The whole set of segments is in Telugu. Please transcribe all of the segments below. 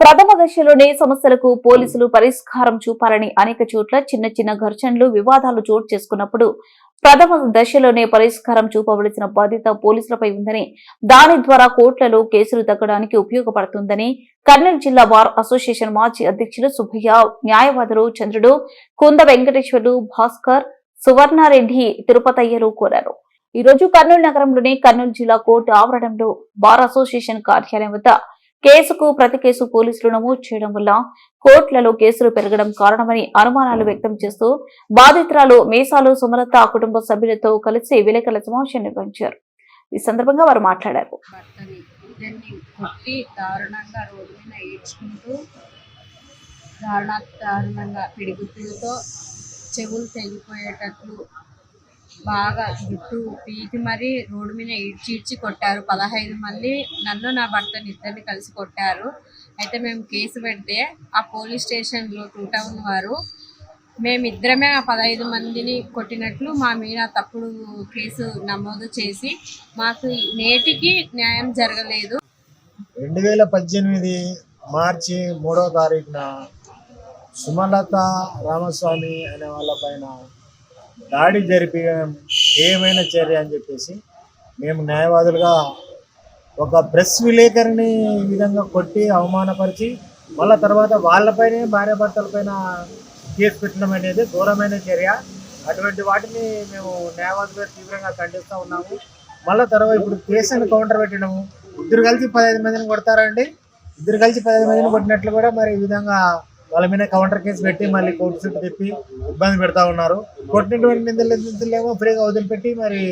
ప్రథమ దశలోనే సమస్యలకు పోలీసులు పరిష్కారం చూపాలని అనేక చోట్ల చిన్న చిన్న ఘర్షణలు వివాదాలు చోటు చేసుకున్నప్పుడు ప్రథమ దశలోనే పరిష్కారం చూపవలసిన బాధ్యత పోలీసులపై ఉందని దాని ద్వారా కోర్టులలో కేసులు తగ్గడానికి ఉపయోగపడుతుందని కర్నూలు జిల్లా బార్ అసోసియేషన్ మాజీ అధ్యక్షులు సుబ్బయ్య న్యాయవాదులు చంద్రుడు కుంద వెంకటేశ్వర్లు భాస్కర్ సువర్ణారెడ్డి తిరుపతయ్యలు కోరారు. ఈ రోజు కర్నూలు నగరంలోని కర్నూలు జిల్లా కోర్టు ఆవరణంలో బార్ అసోసియేషన్ కార్యాలయం వద్ద కేసుకు ప్రతి కేసు పోలీసులు నమోదు చేయడం వల్ల కోర్టులలో కేసులు పెరగడం కారణమని అనుమానాలు వ్యక్తం చేస్తూ బాధితురాలు మీసాలు సుమలత కుటుంబ సభ్యులతో కలిసి విలేకరుల సమావేశం నిర్వహించారు. ఈ సందర్భంగా వారు మాట్లాడారు. దారుణంగా రోడ్డు మీద ఏడ్చుకుంటూ దారుణ దారుణంగా చెవులు తెగిపోయేటట్లు బాగా జుట్టు పీకి మరీ రోడ్డు మీద ఈడ్చి ఈడ్చి కొట్టారు. పదహైదు మంది నన్ను నా భర్తని ఇద్దరిని కలిసి కొట్టారు. అయితే మేము కేసు పెడితే ఆ పోలీస్ స్టేషన్లో టూ టౌన్ వారు మేమిద్దరమే ఆ పదహైదు మందిని కొట్టినట్లు మా మీద తప్పుడు కేసు నమోదు చేసి మాకు నేటికి న్యాయం జరగలేదు. రెండు వేల పద్దెనిమిది మార్చి మూడవ తారీఖున సుమలత రామస్వామి అనే వాళ్ళ పైన దాడి జరిపి ఏమైనా చర్య అని చెప్పేసి మేము న్యాయవాదులుగా ఒక ప్రెస్ విలేకరిని ఈ విధంగా కొట్టి అవమానపరిచి మళ్ళా తర్వాత వాళ్ళపైనే భార్యాభర్తలపైన కేసు పెట్టడం అనేది ఘోరమైన చర్య. అటువంటి వాటిని మేము న్యాయవాదులుగా తీవ్రంగా ఖండిస్తూ ఉన్నాము. మళ్ళీ తర్వాత ఇప్పుడు కేసును కౌంటర్ పెట్టడము. ఇద్దరు కలిసి పదహైదు మందిని కొడతారండి. ఇద్దరు కలిసి పదహైదు మందిని కొట్టినట్లు కూడా మరి ఈ విధంగా వాళ్ళ మీద కౌంటర్ కేసు పెట్టి మళ్ళీ కోర్టు చుట్టూ తిప్పి ఇబ్బంది పెడతా ఉన్నారు. కొట్టినటువంటి నిందలు నిందితులేమో ఫ్రీగా వదిలిపెట్టి మరి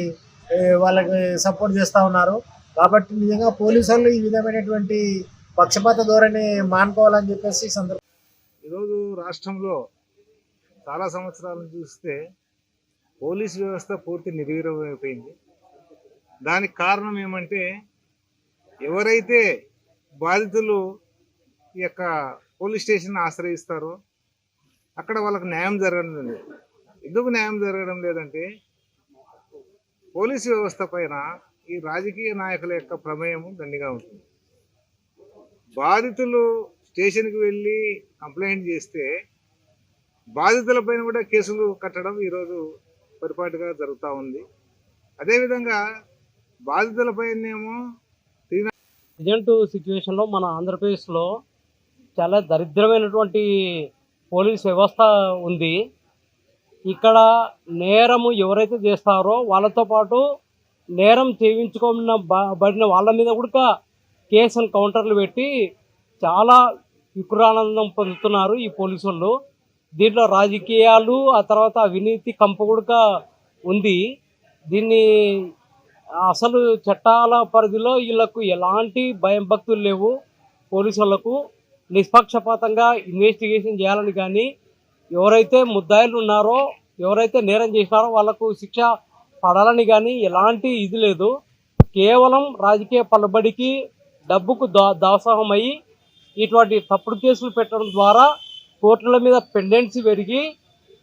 వాళ్ళకి సపోర్ట్ చేస్తూ ఉన్నారు. కాబట్టి నిజంగా పోలీసు వాళ్ళు ఈ విధమైనటువంటి పక్షపాత ధోరణి మానుకోవాలని చెప్పేసి సందర్భం ఈరోజు రాష్ట్రంలో చాలా సంవత్సరాలను చూస్తే పోలీసు వ్యవస్థ పూర్తి నిర్వీర్యమైపోయింది. దానికి కారణం ఏమంటే ఎవరైతే బాధితులు ఈ యొక్క పోలీస్ స్టేషన్ ఆశ్రయిస్తారు. అక్కడ వాళ్ళకు న్యాయం జరగడం లేదు ఎందుకు న్యాయం జరగడం లేదంటే పోలీస్ వ్యవస్థ పైన ఈ రాజకీయ నాయకుల యొక్క ప్రమేయం దండిగా ఉంటుంది. బాధితులు స్టేషన్కి వెళ్ళి కంప్లైంట్ చేస్తే బాధితులపైన కూడా కేసులు కట్టడం ఈరోజు పరిపాటుగా జరుగుతూ ఉంది. అదేవిధంగా బాధితులపైనేమో ప్రజెంట్ సిచ్యువేషన్లో మన ఆంధ్రప్రదేశ్లో చాలా దరిద్రమైనటువంటి పోలీస్ వ్యవస్థ ఉంది. ఇక్కడ నేరము ఎవరైతే చేస్తారో వాళ్ళతో పాటు నేరం చేయించుకున్న బడిన వాళ్ళ మీద కూడా కేసును కౌంటర్లు పెట్టి చాలా వికురానందం పొందుతున్నారు ఈ పోలీసు వాళ్ళు దీంట్లో రాజకీయాలు ఆ తర్వాత అవినీతి కంప కూడా ఉంది. దీన్ని అసలు చట్టాల పరిధిలో వీళ్ళకు ఎలాంటి భయం భక్తులు లేవు పోలీసులకు. నిష్పక్షపాతంగా ఇన్వెస్టిగేషన్ చేయాలని కానీ ఎవరైతే ముద్దాయిలు ఉన్నారో ఎవరైతే నేరం చేసినారో వాళ్ళకు శిక్ష పడాలని కానీ ఎలాంటి ఇది లేదు. కేవలం రాజకీయ పలుబడికి డబ్బుకు దా దాసోహం అయ్యి ఇటువంటి తప్పుడు కేసులు పెట్టడం ద్వారా కోర్టుల మీద పెండెన్సీ పెరిగి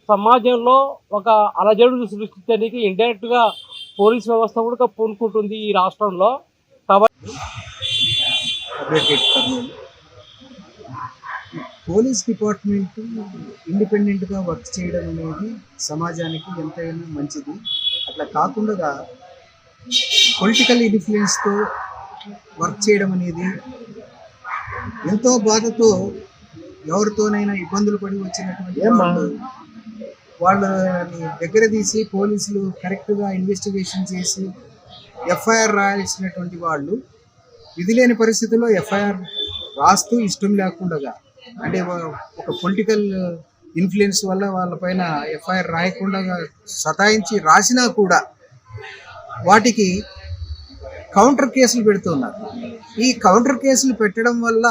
సమాజంలో ఒక అలజడును సృష్టించడానికి ఇండైరెక్ట్గా పోలీస్ వ్యవస్థ కూడా పూనుకుంటుంది ఈ రాష్ట్రంలో. కాబట్టి పోలీస్ డిపార్ట్మెంట్ ఇండిపెండెంట్గా వర్క్ చేయడం అనేది సమాజానికి ఎంతైనా మంచిది. అట్లా కాకుండా పొలిటికల్ ఇన్ఫ్లుయెన్స్తో వర్క్ చేయడం అనేది ఎంతో బాధతో ఎవరితోనైనా ఇబ్బందులు పడి వచ్చినటువంటి వాళ్ళని దగ్గర తీసి పోలీసులు కరెక్ట్గా ఇన్వెస్టిగేషన్ చేసి ఎఫ్ఐఆర్ రాయాల్సినటువంటి వాళ్ళు విధి లేని పరిస్థితుల్లో ఎఫ్ఐఆర్ రాస్తూ ఇష్టం లేకుండా అంటే ఒక పొలిటికల్ ఇన్ఫ్లుయెన్స్ వల్ల వాళ్ళపైన ఎఫ్ఐఆర్ రాయకుండా సతాయించి రాసినా కూడా వాటికి కౌంటర్ కేసులు పెడుతున్నారు. ఈ కౌంటర్ కేసులు పెట్టడం వల్ల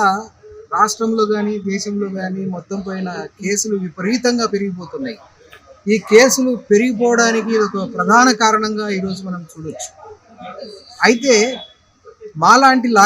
రాష్ట్రంలో కానీ దేశంలో కానీ మొత్తం పైన కేసులు విపరీతంగా పెరిగిపోతున్నాయి. ఈ కేసులు పెరిగిపోవడానికి ఒక ప్రధాన కారణంగా ఈరోజు మనం చూడొచ్చు. అయితే మాలాంటి లా